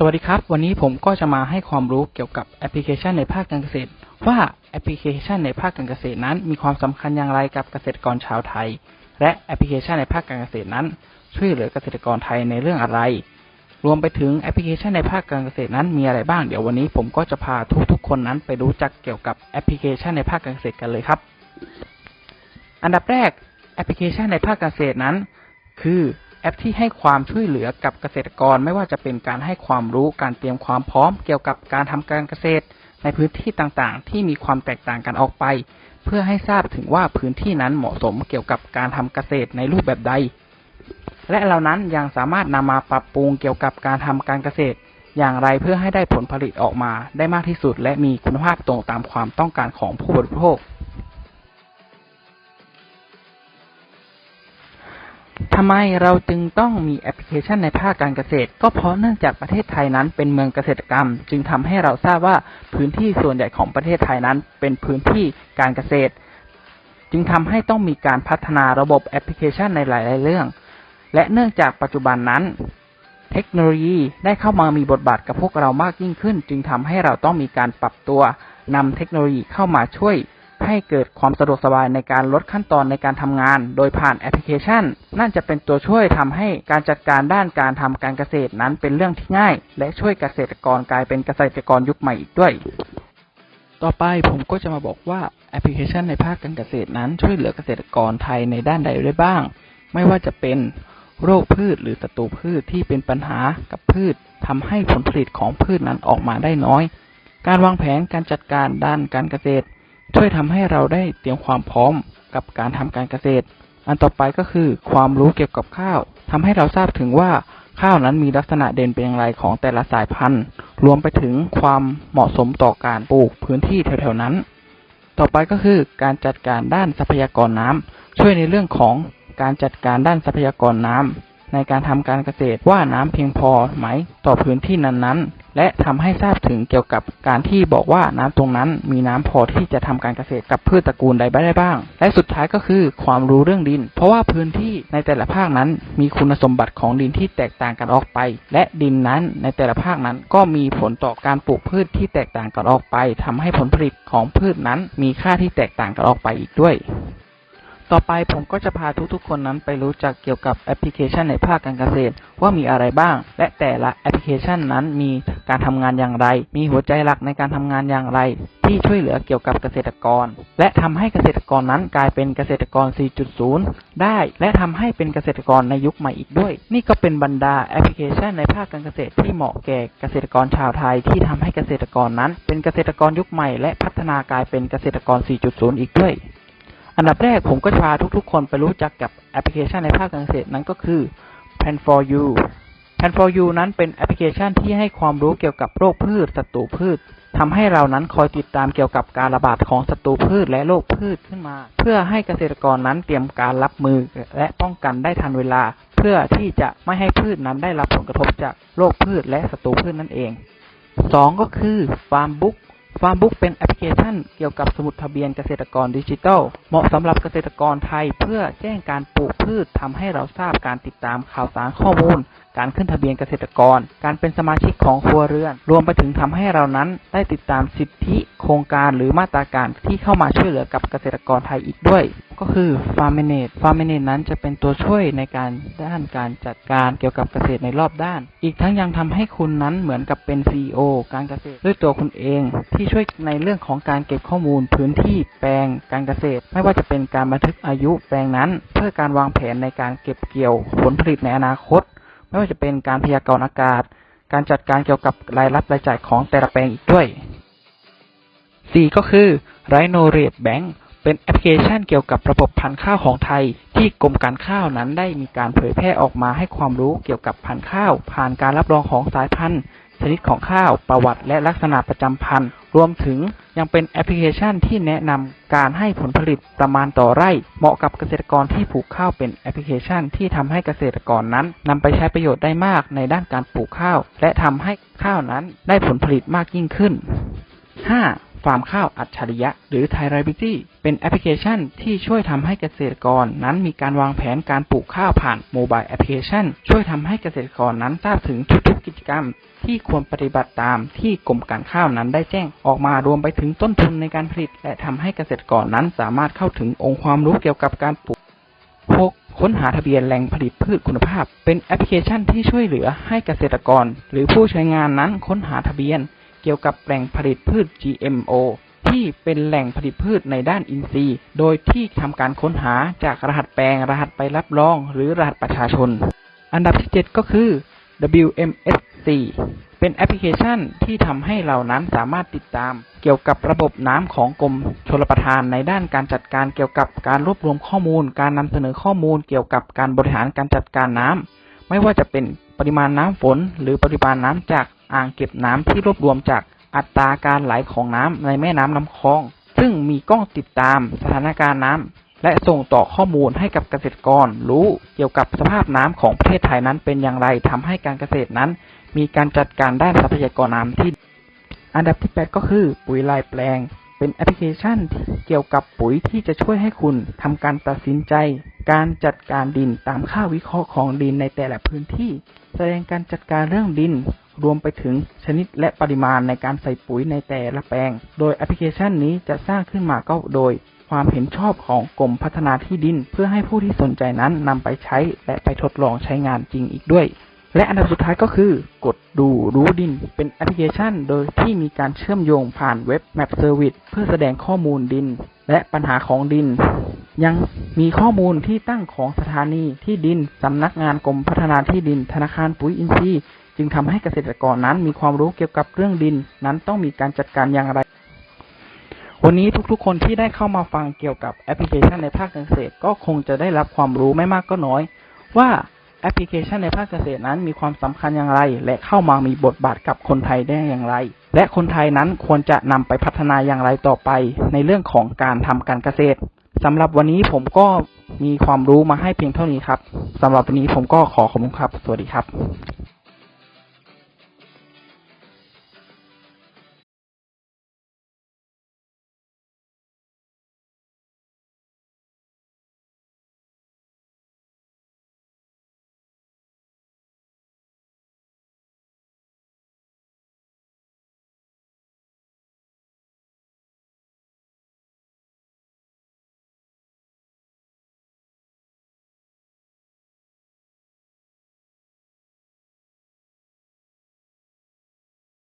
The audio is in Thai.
สวัสดีครับ วันนี้ผมก็จะมาให้ความรู้เกี่ยวกับแอปพลิเคชันในภาคการเกษตร ว่าแอปพลิเคชันในภาคการเกษตรนั้น มีความสำคัญอย่างไรกับเกษตรกรชาวไทย และแอปพลิเคชันในภาคการเกษตรนั้น ช่วยเหลือเกษตรกรไทยในเรื่องอะไร รวมไปถึงแอปพลิเคชันในภาคการเกษตรนั้นมีอะไรบ้างเดี๋ยววันนี้ผมก็จะพาทุกๆ คนนั้นไปรู้จักเกี่ยวกับแอปพลิเคชันในภาคการเกษตรกันเลยครับ อันดับแรกแอปพลิเคชันในภาคการเกษตรนั้น คือแอ ปที่ให้ความช่วยเหลือกับเกษตรกรไม่ว่าจะเป็นการให้ความรู้การเตรียมความพร้อมเกี่ยวกับการทำการเกษตร ในพื้นที่ต่างๆ ที่มีความแตกต่างกันออกไป เพื่อให้ทราบถึงว่าพื้นที่นั้นเหมาะสมเกี่ยวกับการทำเกษตรในรูปแบบใด และเหล่านั้นยังสามารถนำมาปรับปรุงเกี่ยวกับการทำการเกษตร อย่างไรเพื่อให้ได้ผลผลิตออกมาได้มากที่สุด และมีคุณภาพตรงตามความต้องการของผู้บริโภค ทำไมเราจึงต้องมีแอปพลิเคชันในภาคการเกษตร ก็เพราะเนื่องจากประเทศไทยนั้นเป็นเมืองเกษตรกรรม จึงทำให้เราทราบว่าพื้นที่ส่วนใหญ่ของประเทศไทยนั้น เป็นพื้นที่การเกษตร จึงทำให้ต้องมีการพัฒนาระบบแอปพลิเคชันในหลาย ๆ เรื่อง และเนื่องจากปัจจุบันนั้น เทคโนโลยีได้เข้ามามีบทบาทกับพวกเรามากยิ่งขึ้น จึงทำให้เราต้องมีการปรับตัวนำเทคโนโลยีเข้ามาช่วย ให้เกิดความสะดวกสบายในการลดขั้นตอนในการทำงาน โดยผ่านแอปพลิเคชัน นั่นจะเป็นตัวช่วยทำให้การจัดการด้านการทำการเกษตรนั้นเป็นเรื่องที่ง่าย และช่วยเกษตรกรกลายเป็นเกษตรกรยุคใหม่อีกด้วย ต่อไปผมก็จะมาบอกว่าแอปพลิเคชันในภาคการเกษตรนั้น ช่วยเหลือเกษตรกรไทยในด้านใดได้บ้าง ไม่ว่าจะเป็นโรคพืชหรือศัตรูพืชที่เป็นปัญหากับพืชทำให้ผลผลิตของพืชนั้นออกมาได้น้อย การวางแผนการจัดการด้านการเกษตร ช่วยทำให้เราได้เตรียมความพร้อมกับการทำการเกษตร อันต่อไปก็คือความรู้เกี่ยวกับข้าวทำให้เราทราบถึงว่าข้าวนั้นมีลักษณะเด่นเป็นอย่างไรของแต่ละสายพันธุ์ รวมไปถึงความเหมาะสมต่อการปลูกพื้นที่แถวๆนั้น ต่อไปก็คือการจัดการด้านทรัพยากรน้ำช่วยในเรื่องของการจัดการด้านทรัพยากรน้ำ ในการทำการเกษตรว่าน้ำเพียงพอไหมต่อพื้นที่นั้นๆ และทำให้ทราบถึงเกี่ยวกับการที่บอกว่าน้ำตรงนั้นมีน้ำพอที่จะทำการเกษตรกับพืชตระกูลใดได้บ้าง และสุดท้ายก็คือความรู้เรื่องดิน เพราะว่าพื้นที่ในแต่ละภาคนั้นมีคุณสมบัติของดินที่แตกต่างกันออกไป และดินนั้นในแต่ละภาคนั้นก็มีผลต่อการปลูกพืชที่แตกต่างกันออกไปทำให้ผลผลิตของพืชนั้นมีค่าที่แตกต่างกันออกไปอีกด้วย ต่อไปผมก็จะพาทุกๆ คนนั้นไปรู้จักเกี่ยวกับแอปพลิเคชันในภาคการเกษตร ว่ามีอะไรบ้าง และแต่ละแอปพลิเคชันนั้นมีการทำงานอย่างไร มีหัวใจหลักในการทำงานอย่างไร ที่ช่วยเหลือเกี่ยวกับเกษตรกร และทำให้เกษตรกรนั้นกลายเป็นเกษตรกร 4.0 ได้ และทำให้เป็นเกษตรกรในยุคใหม่อีกด้วย นี่ก็เป็นบรรดาแอปพลิเคชันในภาคการเกษตรที่เหมาะแก่เกษตรกรชาวไทย ที่ทำให้เกษตรกรนั้น เป็นเกษตรกรยุคใหม่ และพัฒนากลายเป็นเกษตรกร 4.0 อีกด้วย อันดับแรกผมก็จะพาทุกๆ คนไปรู้จักกับแอปพลิเคชันในภาคการเกษตรนั้นก็คือ Plan for You Plan for You นั้นเป็นแอปพลิเคชันที่ให้ความรู้เกี่ยวกับโรคพืชศัตรูพืชทำให้เรานั้นคอยติดตามเกี่ยวกับการระบาดของศัตรูพืชและโรคพืชขึ้นมา เพื่อให้เกษตรกรนั้นเตรียมการรับมือและป้องกันได้ทันเวลา เพื่อที่จะไม่ให้พืชนั้นได้รับผลกระทบจากโรคพืชและศัตรูพืชนั่นเองสองก็คือ Farm Book ฟาร์มบุ๊กเป็นแอปพลิเคชันเกี่ยวกับสมุดทะเบียนเกษตรกรดิจิทัล เหมาะสำหรับเกษตรกรไทยเพื่อแจ้งการปลูกพืชทำให้เราทราบการติดตามข่าวสารข้อมูล การขึ้นทะเบียนเกษตรกร การเป็นสมาชิกของครัวเรือน รวมไปถึงทำให้เรานั้นได้ติดตามสิทธิ โครงการหรือมาตราการที่เข้ามาช่วยเหลือกับเกษตรกรไทยอีกด้วย ก็คือ Farm Manage Farm Manage นั้นจะเป็นตัวช่วยในการด้านการจัดการเกี่ยวกับเกษตรในรอบด้าน อีกทั้งยังทำให้คุณนั้นเหมือนกับเป็น CEO การเกษตรด้วยตัวคุณเอง ที่ช่วยในเรื่องของการเก็บข้อมูลพื้นที่แปลงการเกษตร ไม่ว่าจะเป็นการบันทึกอายุแปลงนั้น เพื่อการวางแผนในการเก็บเกี่ยวผลผลิตในอนาคต ไม่ว่าจะเป็นการพยากรณ์อากาศ การจัดการเกี่ยวกับรายรับรายจ่ายของแต่ละแปลงอีกด้วย 4 ก็คือ Rhino Rate Bank เเป็นแอปพลิเคชันเกี่ยวกับระบบพันธุ์ข้าวของไทย ที่กรมการข้าวนั้นได้มีการเผยแพร่ออกมาให้ความรู้เกี่ยวกับพันธุ์ข้าว ผ่านการรับรองของสายพันธุ์ ชนิดของข้าว ประวัติและลักษณะประจำพันธุ์ รวมถึงยังเป็นแอปพลิเคชันที่แนะนำการให้ผลผลิตประมาณต่อไร่ เหมาะกับเกษตรกรที่ปลูกข้าวเป็นแอปพลิเคชันที่ทำให้เกษตรกรนั้นนำไปใช้ประโยชน์ได้มากในด้านการปลูกข้าว และทำให้ข้าวนั้นได้ผลผลิตมากยิ่งขึ้น 5. ฟาร์มข้าวอัจฉริยะ หรือ t h a i r a b i l i t y เป็นแอปพลิเคชันที่ช่วยทำให้เกษตรกรนั้นมีการวางแผนการปลูกข้าวผ่านโมบายแอปพลิเคชัน ช่วยทำให้เกษตรกรนั้นทราบถึงทุกๆกิจกรรม ที่ควรปฏิบัติตามที่กรมการข้าวนั้นได้แจ้งออกมารวมไปถึงต้นทุนในการผลิต และทำให้เกษตรกรนั้นสามารถเข้าถึงองค์ความรู้เกี่ยวกับการปลูก 6. ค้นหาทะเบียนแหล่งผลิตพืชคุณภาพ เป็นแอปพลิเคชันที่ช่วยเหลือให้เกษตรกร หรือผู้ใช้งานนั้นค้นหาทะเบียน เกี่ยวกับแหล่งผลิตพืช GMO ที่เป็นแหล่งผลิตพืชในด้านอินทรีย์ โดยที่ทำการค้นหาจากรหัสแปลง รหัสไปรับรอง หรือรหัสประชาชน อันดับที่ 7 ก็คือ WMS4 เป็นแอปพลิเคชันที่ทำให้เรานั้นสามารถติดตาม เกี่ยวกับระบบน้ำของกรมชลประทานในด้านการจัดการเกี่ยวกับการรวบรวมข้อมูล การนำเสนอข้อมูล เกี่ยวกับการบริหารการจัดการน้ำไม่ว่าจะเป็นปริมาณน้ำฝน หรือปริมาณน้ำจาก อ่างเก็บน้ำที่รวบรวมจากอัตราการไหลของน้ำในแม่น้ำลำคลอง ซึ่งมีกล้องติดตามสถานการณ์น้ำและส่งต่อข้อมูลให้กับเกษตรกร รู้เกี่ยวกับสภาพน้ำของประเทศไทยนั้นเป็นอย่างไรทำให้การเกษตรนั้น มีการจัดการด้านทรัพยากรน้ำที่ อันดับที่ 8 ก็คือ ปุ๋ยลายแปลง เป็นแอปพลิเคชันเกี่ยวกับปุ๋ยที่จะช่วยให้คุณทำการตัดสินใจ การจัดการดินตามค่าวิเคราะห์ของดินในแต่ละพื้นที่ แสดงการจัดการเรื่องดิน รวมไปถึงชนิดและปริมาณในการใส่ปุ๋ยในแต่ละแปลง โดยแอปพลิเคชันนี้จะสร้างขึ้นมาก็โดยความเห็นชอบของกรมพัฒนาที่ดิน เพื่อให้ผู้ที่สนใจนั้นนำไปใช้และไปทดลองใช้งานจริงอีกด้วย และอันดับสุดท้ายก็คือ กดดูรู้ดิน เป็นแอปพลิเคชัน โดยที่มีการเชื่อมโยงผ่านเว็บ Map Service เพื่อแสดงข้อมูลดิน และปัญหาของดิน ยังมีข้อมูลที่ตั้งของสถานีที่ดินสำนักงานกรมพัฒนาที่ดิน ธนาคารปุ๋ยอินทรีย์ จึงทำให้เกษตรกรนั้นมีความรู้เกี่ยวกับเรื่องดินนั้นต้องมีการจัดการอย่างไร วันนี้ทุกๆ คนที่ได้เข้ามาฟังเกี่ยวกับแอปพลิเคชันในภาคเกษตร ก็คงจะได้รับความรู้ไม่มากก็น้อย ว่าแอปพลิเคชันในภาคเกษตรนั้นมีความสำคัญอย่างไร และเข้ามามีบทบาทกับคนไทยได้อย่างไร และคนไทยนั้นควรจะนำไปพัฒนาอย่างไรต่อไป ในเรื่องของการทำการเกษตรสำหรับวันนี้ผมก็มีความรู้มาให้เพียงเท่านี้ครับสำหรับวันนี้ผมก็ขอขอบคุณครับ สวัสดีครับ